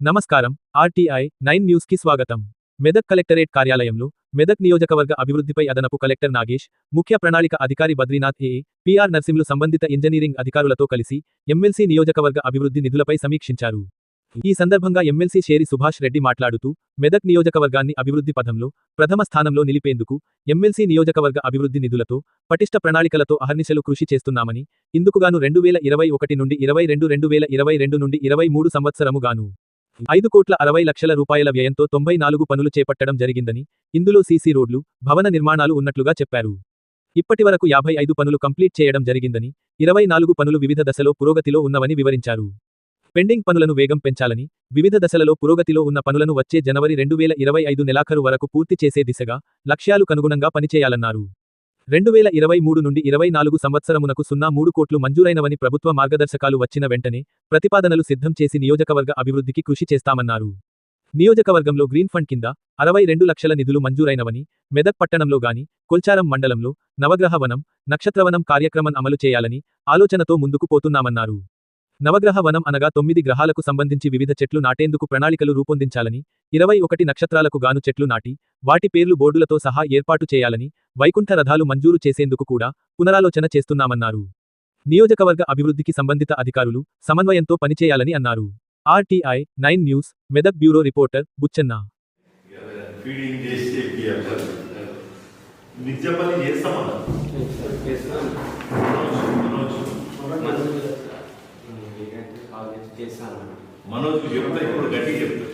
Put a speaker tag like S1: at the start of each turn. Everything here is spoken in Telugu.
S1: నమస్కారం. ఆర్టీఐ నైన్ న్యూస్కి స్వాగతం. మెదక్ కలెక్టరేట్ కార్యాలయంలో మెదక్ నియోజకవర్గ అభివృద్ధిపై అదనపు కలెక్టర్ నాగేష్ ముఖ్య ప్రణాళిక అధికారి బద్రీనాథ్ ఏ పిఆర్ నర్సింలు సంబంధిత ఇంజనీరింగ్ అధికారులతో కలిసి ఎమ్మెల్సీ నియోజకవర్గ అభివృద్ధి నిధులపై సమీక్షించారు. ఈ సందర్భంగా ఎమ్మెల్సీ షేరి సుభాష్ రెడ్డి మాట్లాడుతూ మెదక్ నియోజకవర్గాన్ని అభివృద్ధి పథంలో ప్రథమ స్థానంలో నిలిపేందుకు ఎమ్మెల్సీ నియోజకవర్గ అభివృద్ధి నిధులతో పటిష్ట ప్రణాళికలతో అహర్నిశలు కృషి చేస్తున్నామని ఇందుకుగాను రెండు వేల ఇరవై ఒకటి నుండి ఇరవై రెండు రెండు వేల ఇరవై రెండు నుండి ఇరవై మూడు సంవత్సరము గాను ఐదు కోట్ల అరవై లక్షల రూపాయల వ్యయంతో తొంభై నాలుగు పనులు చేపట్టడం జరిగిందని ఇందులో సీసీ రోడ్లు భవన నిర్మాణాలు ఉన్నట్లుగా చెప్పారు. ఇప్పటివరకు యాభై ఐదు పనులు కంప్లీట్ చేయడం జరిగిందని ఇరవై నాలుగు పనులు వివిధ దశలో పురోగతిలో ఉన్నవని వివరించారు. పెండింగ్ పనులను వేగం పెంచాలని వివిధ దశలలో పురోగతిలో ఉన్న పనులను వచ్చే జనవరి రెండు వేల ఇరవై ఐదు నెలాఖరు వరకు పూర్తి చేసే దిశగా లక్ష్యాలు కనుగుణంగా పనిచేయాలన్నారు. రెండు వేల ఇరవై మూడు నుండి ఇరవై నాలుగు సంవత్సరమునకు సున్నా మూడు కోట్లు మంజూరైనవని ప్రభుత్వ మార్గదర్శకాలు వచ్చిన వెంటనే ప్రతిపాదనలు సిద్ధం చేసి నియోజకవర్గ అభివృద్ధికి కృషి చేస్తామన్నారు. నియోజకవర్గంలో గ్రీన్ ఫండ్ కింద అరవై రెండు లక్షల నిధులు మంజూరైనవని మెదక్ పట్టణంలో గాని కొల్చారం మండలంలో నవగ్రహ వనం నక్షత్రవనం కార్యక్రమం అమలు చేయాలని ఆలోచనతో ముందుకు పోతున్నామన్నారు. నవగ్రహ వనం అనగా తొమ్మిది గ్రహాలకు సంబంధించి వివిధ చెట్లు నాటేందుకు ప్రణాళికలు రూపొందించాలని ఇరవై ఒకటి నక్షత్రాలకు గాను చెట్లు నాటి వాటి పేర్లు బోర్డులతో సహా ఏర్పాటు చేయాలని వైకుంఠ రథాలు మంజూరు చేసేందుకు కూడా పునరాలోచన చేస్తున్నామన్నారు. నియోజకవర్గ అభివృద్ధికి సంబంధిత అధికారులు సమన్వయంతో పనిచేయాలని అన్నారు. RTI nine news Medak bureau reporter Bucchanna.
S2: పని చేస్తామన్నా మనోజ్
S3: చేశాను.
S2: మనోజ్ చెప్తా ఇప్పుడు గట్టి చెప్తా